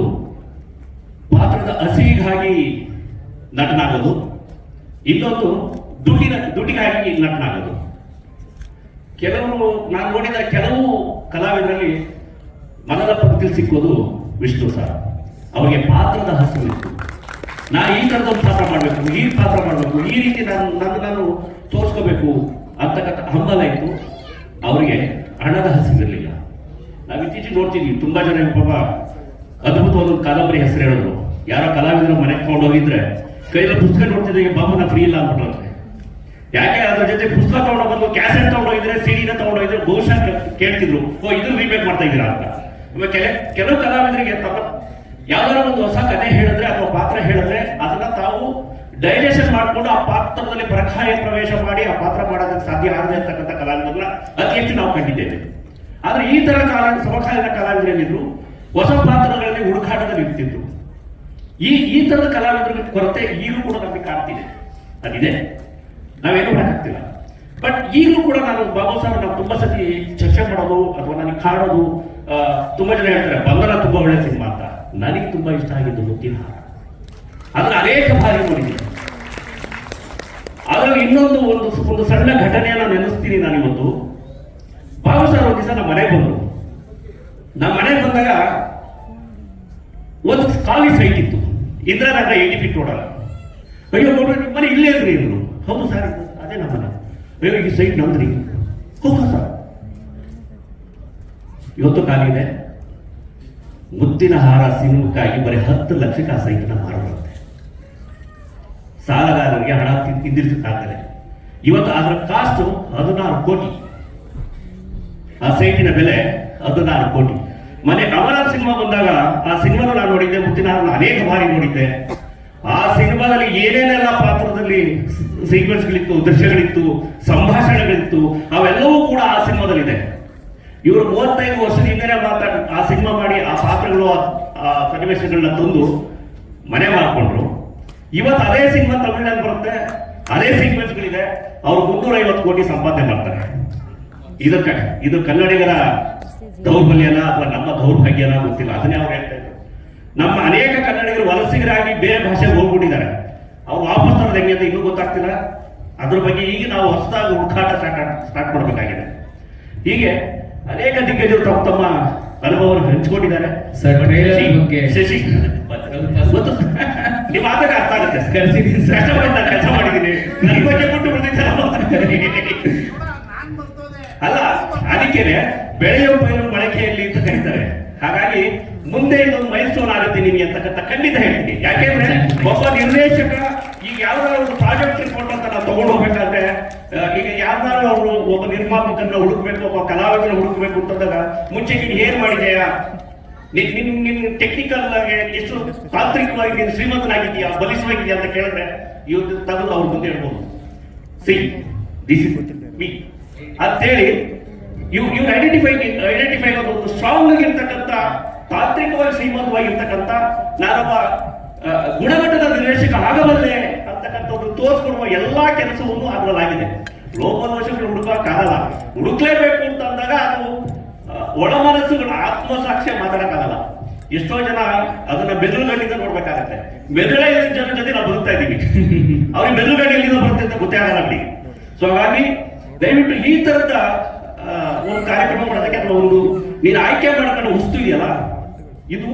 ಪಾತ್ರದ ಹಸಿಗಾಗಿ ನಟನಾಗೋದು. ಇನ್ನೊಂದು ದುಡ್ಡಿನ ದುಡ್ಡಿಗಾಗಿ ನಟನಾಗೋದು ಕೆಲವರು ನಾನು ನೋಡಿದ ಕೆಲವು ಕಲಾವಿದರಲ್ಲಿ ಮನದ ಪಂಕ್ತಿಯಲ್ಲಿ ಸಿಕ್ಕೋದು ವಿಷ್ಣು ಸರ್. ಅವರಿಗೆ ಪಾತ್ರದ ಹಸಿವಿತ್ತು ನಾ ಈ ಥರದೊಂದು ಪಾತ್ರ ಮಾಡಬೇಕು, ಈ ಪಾತ್ರ ಮಾಡಬೇಕು, ಈ ರೀತಿ ನಾನು ನಾನು ನಾನು ತೋರಿಸ್ಕೋಬೇಕು ಅಂತಕ್ಕಂಥ ಹಂಬಲ ಇತ್ತು. ಅವರಿಗೆ ಹಣದ ಹಸಿವಿರಲಿಲ್ಲ ನಾವು ಇತ್ತೀಚೆಗೆ ನೋಡ್ತೀವಿ, ತುಂಬಾ ಜನ ಪಾಪ ಅದ್ಭುತವಾದ ಕಾದಂಬರಿ ಹೆಸರು ಹೇಳಿದ್ರು ಯಾರೋ ಕಲಾವಿದರು ಮನೆಗೆ ಹೋಗಿದ್ರೆ ಕೈಯಲ್ಲಿ ಪುಸ್ತಕ ನೋಡ್ತಿದ್ದಾಗ ಬಾಬುನ ಫ್ರೀ ಇಲ್ಲ ಅಂದ್ಬಿಟ್ರೆ ಯಾಕೆ ಅದ್ರ ಜೊತೆ ಪುಸ್ತಕ ತಗೊಂಡು ಬಂದು ಕ್ಯಾಸೆಟ್ ತಗೊಂಡೋಗಿದ್ರೆ ಸಿಡಿನ ತಗೊಂಡೋಗಿದ್ರೆ ಬಹುಶಃ ಕೇಳ್ತಿದ್ರು, ಓ, ಇದು ರೀಮೇಕ್ ಮಾಡ್ತಾ ಇದ್ದೀರಾ ಅಂತ. ಕೆಲ, ಕೆಲವು ಕಲಾವಿದರಿಗೆ ತಮ್ಮ ಯಾವ್ದಾರ ಒಂದು ಹೊಸ ಕಥೆ ಹೇಳಿದ್ರೆ ಅಥವಾ ಪಾತ್ರ ಹೇಳಿದ್ರೆ ಅದನ್ನ ತಾವು ಡೈಜೆಷನ್ ಮಾಡ್ಕೊಂಡು ಆ ಪಾತ್ರದಲ್ಲಿ ಪ್ರಕಾಯ ಪ್ರವೇಶ ಮಾಡಿ ಆ ಪಾತ್ರ ಮಾಡೋದಕ್ಕೆ ಸಾಧ್ಯ ಆಗದೆ ಇರ್ತಕ್ಕಂಥ ಕಲಾವಿದರನ್ನ ಅತಿ ಹೆಚ್ಚು ನಾವು ಕಂಡಿದ್ದೇವೆ. ಆದ್ರೆ ಈ ತರ ಕಾಲ ಸಮಕಾಲೀನ ಕಲಾವಿದರೇನಿದ್ರು ಹೊಸ ಪಾತ್ರಗಳಲ್ಲಿ ಹುಡುಕಾಟದಲ್ಲಿ ಇರ್ತಿದ್ರು ಈ ಈ ತರದ ಕಲಾವಿದರ ಕೊರತೆ ಈಗಲೂ ಕೂಡ ನಮಗೆ ಕಾಣ್ತಿದೆ. ಅದಿದೆ. ನಾವೇನು ಮಾಡ್ತಿಲ್ಲ ಬಟ್ ಈಗಲೂ ಕೂಡ ನಾನು ಬಾಬು ಸಾಹೇಬ್ ನಾವು ತುಂಬಾ ಸತಿ ಚರ್ಚೆ ಮಾಡೋದು ಅಥವಾ ನನಗೆ ಕಾಡೋದು ಆ, ತುಂಬಾ ಜನ ಹೇಳ್ತಾರೆ ಬಂಧನ ತುಂಬಾ ಒಳ್ಳೆ ಸಿನಿಮಾ ಅಂತ. ನನಗೆ ತುಂಬಾ ಇಷ್ಟ ಆಗಿದ್ದು ಮುತ್ತಿನ ಹಾರ. ಅನೇಕ ಬಾರಿ ಅದು ಅದರಲ್ಲಿ ಇನ್ನೊಂದು ಒಂದು ಒಂದು ಸಣ್ಣ ಘಟನೆಯನ್ನ ನೆನೆಸ್ತೀನಿ ನಾನು ಇವತ್ತು. ಬಾಬು ಸರ್ ಒಂದು ದಿವಸ ನಮ್ಮ ಮನೆಗೆ ಬಂದರು. ನಮ್ಮ ಮನೆಗೆ ಬಂದಾಗ ಒಂದು ಖಾಲಿ ಸೈಟ್ ಇತ್ತು. ಇಂದಿರಾನಗರ ಏಯ್ಟಿ ಫೀಟ್ ರೋಡಲ್ಲ ಅಯ್ಯೋ, ನೋಡ್ರಿ ನಿಮ್ಮ ಮನೆ ಇಲ್ಲೇ ಇದ್ರಿ ಇವರು. ಹೌದು ಸರ್, ಅದೇ ನಮ್ಮ ಮನೆ. ಅಯ್ಯೋ, ಈ ಸೈಟ್ ನಮ್ದ್ರಿ ಹೌದಾ ಸರ್. ಇವತ್ತು ಖಾಲಿ ಇದೆ. ಮುತ್ತಿನ ಹಾರ ಸಿನಿಮಕ್ಕಾಗಿ ಬರೀ ಹತ್ತು ಲಕ್ಷಕ್ಕೆ ಆ ಸೈಟ್ನ ಮಾರಬರುತ್ತೆ ಸಾಲಗಾರರಿಗೆ ಹಣ ಹಿಂದಿರಿಸಕ್ಕಾಗದೆ ಇವತ್ತು ಅದರ ಕಾಸ್ಟ್ ಹದಿನಾರು ಕೋಟಿ. ಆ ಸೈಟಿನ ಬೆಲೆ ಹದಿನಾರು ಕೋಟಿ. ಮನೆ ಅಮರನಾಥ್ ಸಿನಿಮಾ ಬಂದಾಗ ಆ ಸಿನಿಮಾನ ನಾನು ನೋಡಿದ್ದೆ ಮುತ್ತಿನ ಅನೇಕ ಬಾರಿ ನೋಡಿದ್ದೆ. ಆ ಸಿನಿಮಾದಲ್ಲಿ ಏನೇನೆಲ್ಲ ಪಾತ್ರದಲ್ಲಿ ಸೀಕ್ವೆನ್ಸ್ಗಳಿತ್ತು ದೃಶ್ಯಗಳಿತ್ತು, ಸಂಭಾಷಣೆಗಳಿತ್ತು, ಅವೆಲ್ಲವೂ ಕೂಡ ಆ ಸಿನಿಮಾದಲ್ಲಿದೆ. ಇವರು ಮೂವತ್ತೈದು ವರ್ಷದಿಂದಲೇ ಮಾತಾಡ ಆ ಸಿನಿಮಾ ಮಾಡಿ ಆ ಪಾತ್ರಗಳು, ಆ- ಆ ಸನ್ನಿವೇಶಗಳನ್ನ ತಂದು ಮನೆ ಮಾಡಿಕೊಂಡ್ರು. ಇವತ್ತು ಅದೇ ಸಿನಿಮಾ ತಮಿಳ್ನಲ್ಲಿ ಬರುತ್ತೆ, ಅದೇ ಸೀಕ್ವೆನ್ಸ್ಗಳಿದೆ ಅವ್ರು ಮುನ್ನೂರ ಐವತ್ತು ಕೋಟಿ ಸಂಪಾದನೆ ಮಾಡ್ತಾರೆ. ಇದಕ್ಕೆ ಇದು ಕನ್ನಡಿಗರ ದೌರ್ಬಲ್ಯನ ಅಥವಾ ನಮ್ಮ ದೌರ್ಭಾಗ್ಯನ ಗೊತ್ತಿಲ್ಲ. ಅದನ್ನೇ ಅವ್ರು ಹೇಳ್ತಾ ಇದ್ರು. ನಮ್ಮ ಅನೇಕ ಕನ್ನಡಿಗರು ವಲಸಿಗರಾಗಿ ಬೇರೆ ಭಾಷೆಗೆ ಹೋಗ್ಬಿಟ್ಟಿದ್ದಾರೆ. ಅವ್ರು ವಾಪಸ್ ತರೋದು ಹೆಂಗೆ ಅಂತ ಇನ್ನೂ ಗೊತ್ತಾಗ್ತಿಲ್ಲ. ಅದ್ರ ಬಗ್ಗೆ ಈಗ ನಾವು ಹೊಸದಾಗಿ ಹುಡುಕಾಟ ಸ್ಟಾರ್ಟ್ ಸ್ಟಾರ್ಟ್ ಮಾಡಬೇಕಾಗಿದೆ. ಹೀಗೆ ಅನೇಕ ದಿಗ್ಗಜರು ತಮ್ಮ ತಮ್ಮ ಅನುಭವವನ್ನು ಹಂಚಿಕೊಂಡಿದ್ದಾರೆ. ಶಶಿ- ನಿಮ್ಮ ಆದಾಗ ಅರ್ಥ ಆಗುತ್ತೆ. ಕಷ್ಟ ಕೆಲಸ ಮಾಡಿದ್ದೀನಿ. ನನ್ನ ಬಗ್ಗೆ ಕೊಟ್ಟು ಬಿಡ್ತಿದ್ದಾರೆ ಅಲ್ಲ ಅದಕ್ಕೇನೆ ಬೆಳೆಯೋ ಪೈರು ಬಳಕೆಯಲ್ಲಿ ಅಂತ ಕರೀತಾರೆ. ಹಾಗಾಗಿ ಮುಂದೆ ಇದೊಂದು ಮೈಲ್ಸ್ಟೋನ್ ಆಗುತ್ತೆ ನಿಮಗೆ ಅಂತಕ್ಕಂಥ ಖಂಡಿತ ಹೇಳ್ತೀನಿ. ಯಾಕೆಂದ್ರೆ ಒಬ್ಬ ನಿರ್ದೇಶಕ ಈಗ ಯಾವ್ದಾದ್ರು ಒಂದು ಪ್ರಾಜೆಕ್ಟ್ ರಿಪೋರ್ಟ್ ಅಂತ ನಾವು ತಗೊಂಡು ಹೋಗ್ಬೇಕಾದ್ರೆ ಈಗ ಯಾವ್ದಾದ್ರು ಅವರು ಒಬ್ಬ ನಿರ್ಮಾಪಕನ ಹುಡುಕ್ಬೇಕು, ಒಬ್ಬ ಕಲಾವಿದನ ಹುಡುಕ್ಬೇಕು ಅಂತಂದಾಗ ಮುಂಚೆ ನೀನು ಏನ್ ಮಾಡಿದೆಯಾ? ನಿನ್ ನಿನ್ ನಿನ್ ಟೆಕ್ನಿಕಲ್ ಆಗಿ ಎಷ್ಟು ತಾಂತ್ರಿಕವಾಗಿ ನೀನು ಶ್ರೀಮಂತನಾಗಿದೆಯಾ ಬಲಿಸವಾಗಿದೆಯಾ ಅಂತ ಕೇಳಿದ್ರೆ ಇವತ್ತು ತಗೊಂಡು ಅವ್ರ ಮುಂದೆ ಹೇಳ್ಬೋದು. ಸಿ ದಿಸ್ ಇಸ್ ಮೀ ಅಂತೇಳಿ ಇವ್ ಇವ್ರು ಐಡೆಂಟಿಫೈ ಐಡೆಂಟಿಫೈ ಒಂದು ಸ್ಟ್ರಾಂಗ್ ಆಗಿರ್ತಕ್ಕಂಥ, ತಾಂತ್ರಿಕವಾಗಿ ಶ್ರೀಮಂತವಾಗಿರ್ತಕ್ಕಂಥ, ನಾನೊಬ್ಬ ಗುಣಮಟ್ಟದ ನಿರ್ದೇಶಕ ಆಗಬಲ್ಲೆ ಅಂತಕ್ಕಂಥದ್ದು ತೋರಿಸ್ಕೊಡುವ ಎಲ್ಲಾ ಕೆಲಸವನ್ನು ಅದರಲ್ಲಾಗಿದೆ ಲೋಪದೋಷಗಳು ಹುಡುಕಕ್ಕಾಗಲ್ಲ ಹುಡುಕ್ಲೇಬೇಕು ಅಂತ ಅಂದಾಗ ಅದು ಒಳ ಮನಸ್ಸುಗಳ ಆತ್ಮಸಾಕ್ಷ್ಯ ಮಾತಾಡಕ್ಕಾಗಲ್ಲ. ಎಷ್ಟೋ ಜನ ಅದನ್ನ ಬೆದರುಗಣ್ಣಿಂದ ನೋಡ್ಬೇಕಾಗತ್ತೆ. ಬೆದರೇ ಜನ ಜೊತೆ ನಾವು ಬರುತ್ತಾ ಇದೀವಿ ಅವ್ರಿಗೆ ಎಲ್ಲಿಂದ ಬರುತ್ತೆ ಅಂತ ಗೊತ್ತೇ ಆಗಲ್ಲ ಸೊ ಹಾಗಾಗಿ ದಯವಿಟ್ಟು ಈ ತರದ ಒಂದು ಕಾರ್ಯಕ್ರಮ ಮಾಡೋದಕ್ಕೆ ಅಥವಾ ಒಂದು ನೀನು ಆಯ್ಕೆ ಮಾಡ್ಕೊಂಡು ವಸ್ತು ಇದೆಯಲ್ಲ ಇದು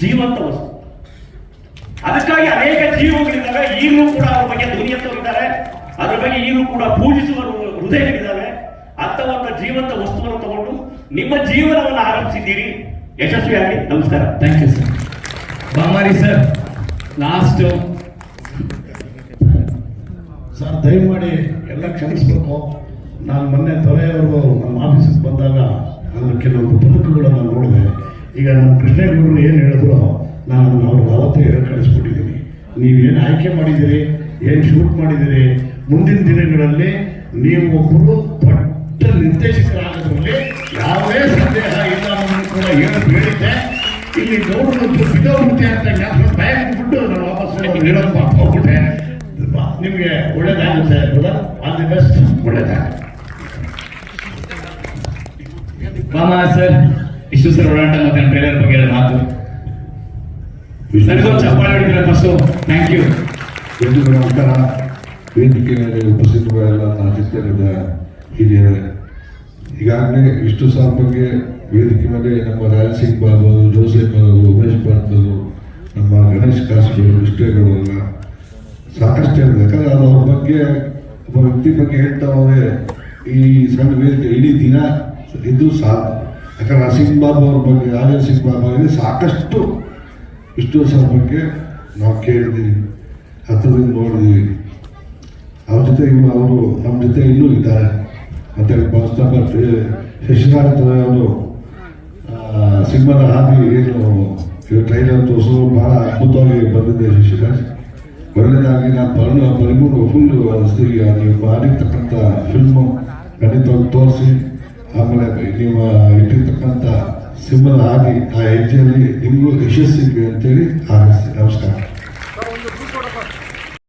ಜೀವಂತ ವಸ್ತು. ಅದಕ್ಕಾಗಿ ಅನೇಕ ಜೀವಗಳಿದ್ದಾವೆ ಈಗಲೂ ಕೂಡ ಅವ್ರ ಬಗ್ಗೆ ಧ್ವನಿ ಎತ್ತೋಗಿದ್ದಾರೆ ಅದ್ರ ಬಗ್ಗೆ ಈಗಲೂ ಕೂಡ ಪೂಜಿಸುವ ಹೃದಯಗಳಿದ್ದಾವೆ ಅಂತ ಒಂದು ಜೀವಂತ ವಸ್ತುವನ್ನು ತಗೊಂಡು ನಿಮ್ಮ ಜೀವನವನ್ನು ಆರಂಭಿಸಿದ್ದೀರಿ. ಯಶಸ್ವಿಯಾಗಿ. ನಮಸ್ಕಾರ. ಥ್ಯಾಂಕ್ ಯು ಸರ್ ಬಾಮಾರಿ ಸರ್ ಲಾಸ್ಟ್ ಸರ್ ದಯಮಾಡಿ ಎಲ್ಲ ಕ್ಷಮಿಸ್ಬೇಕು. ನಾನು ಮೊನ್ನೆ ತೊರೆಯವರು ನಮ್ಮ ಆಫೀಸಿಗೆ ಬಂದಾಗ ನಾನು ಕೆಲವೊಂದು ಬದುಕುಗಳನ್ನು ನೋಡಿದೆ. ಈಗ ನಮ್ಮ ಕೃಷ್ಣೇಗೌಡರು ಏನು ಹೇಳಿದ್ರು, ನಾನು ಅದನ್ನು ಅವ್ರಿಗೆ ಅವತ್ತೇ ಹೇಳಿ ಕಳಿಸ್ಬಿಟ್ಟಿದ್ದೀನಿ ನೀವೇನು ಆಯ್ಕೆ ಮಾಡಿದ್ದೀರಿ? ಏನು ಶೂಟ್ ಮಾಡಿದ್ದೀರಿ? ಮುಂದಿನ ದಿನಗಳಲ್ಲಿ ನೀವು ಒಬ್ಬರು ದೊಡ್ಡ ನಿರ್ದೇಶಕರಾಗೋದ್ರಲ್ಲಿ ಯಾವುದೇ ಸಂದೇಹ ಇಲ್ಲ ಕೂಡ ಏನು ಹೇಳಿದ್ದೆ. ಇಲ್ಲಿ ಗೌಡರು ಬಿದ್ದೋಗುತ್ತೆ ಅಂತ ಜ್ಞಾಪಕ ಬಿಟ್ಟು ನಾನು ವಾಪಸ್ ಹೇಳೋದು ಹೋಗ್ಬಿಟ್ಟೆ ನಿಮಗೆ ಒಳ್ಳೇದಾಗುತ್ತೆ ದಿ ಬೆಸ್ಟ್ ಒಳ್ಳೇದಾಗುತ್ತೆ. ಬಾಮಾ ಸರ್, ಇಷ್ಟು ಸರ್ ಓಡಾಟ ಮತ್ತೆ ಟ್ರೈಲರ್ ಬಗ್ಗೆ ಹೇಳಿದ ಮಾತು. ನನಗೊಂದು ಚಪ್ಪಾಳೆ ಹೊಡಿದ್ರೆ ಫಸ್ಟು ಥ್ಯಾಂಕ್ ಯು ಎಲ್ರಿಗೂ ನಮಸ್ಕಾರ. ವೇದಿಕೆ ಮೇಲೆ ಉಪಸ್ಥಿತರೆಲ್ಲ ನನ್ನ ಜೊತೆಲಿದ್ದ ಹಿರಿಯರೇ ಈಗಾಗಲೇ ವಿಷ್ಣು ಸಾರ್ ಬಗ್ಗೆ ವೇದಿಕೆ ಮೇಲೆ ನಮ್ಮ ರಾಯಲ್ ಸಿಂಗ್ ಬಾಬು ಜೋಸೆಫ್ ಬಾಬು, ಉಮೇಶ್ ಭಟ್ರು ನಮ್ಮ ಗಣೇಶ್ ಕಾಸ್ರು ವಿಷ್ಣುಗಳೆಲ್ಲ ಸಾಕಷ್ಟು ಹೇಳಿದೆ ಯಾಕಂದ್ರೆ ಅದು ಅವ್ರ ಬಗ್ಗೆ ಒಬ್ಬ ವ್ಯಕ್ತಿ ಬಗ್ಗೆ ಹೇಳ್ತಾ ಹೋದ್ರೆ ಈ ಸಣ್ಣ ವೇದಿಕೆ ಇಡೀ ದಿನ ಇದು ಸಹ, ಯಾಕಂದ್ರೆ ನರಸಿಂಹ ಬಾಬು ಅವ್ರ ಬಗ್ಗೆ, ರಾಜೇಂದ್ರ ಸಿಂಗ್ ಬಾಬು ಅವರಿಗೆ ಸಾಕಷ್ಟು ವಿಷ್ಣು ಸರ್ ಬಗ್ಗೆ ನಾವು ಕೇಳಿದ್ದೀವಿ ಹತ್ತಿರದಿಂದ ನೋಡಿದ್ದೀವಿ ಅವ್ರ ಜೊತೆ ಅವರು ನಮ್ಮ ಜೊತೆ ಇನ್ನೂ ಇದ್ದಾರೆ. ಮತ್ತೆ ಬಸ್ತಾಪ ಶಶಿಕಾಂತ್ ಅವರು ಸಿನಿಮಾದ ಹಾದಿ ಏನು ಟ್ರೈಲರ್ ತೋರಿಸೋದು ಬಹಳ ಅದ್ಭುತವಾಗಿ ಬಂದಿದೆ ಶಶಿಕಾಂತ್. ಒಳ್ಳೆಯದಾಗಿ ನಾನು ಬರಲು ಪರಿಮೂರು ಫುಲ್ ಸ್ತ್ರೀ ನೀವು ಮಾಡಿರ್ತಕ್ಕಂಥ ಫಿಲ್ಮು ಖಂಡಿತವಾಗಿ ತೋರಿಸಿ. ಆಮೇಲೆ ನೀವು ಇಟ್ಟಿರ್ತಕ್ಕಂಥ ಸಿಂಬಲ್ ಆಗಿ ಆ ಹೆಜ್ಜೆಯಲ್ಲಿ ನಿಮಗೂ ಯಶಸ್ಸಿಗೆ ಅಂತೇಳಿ ಹಾರೈಸ್ತೀನಿ ನಮಸ್ಕಾರ.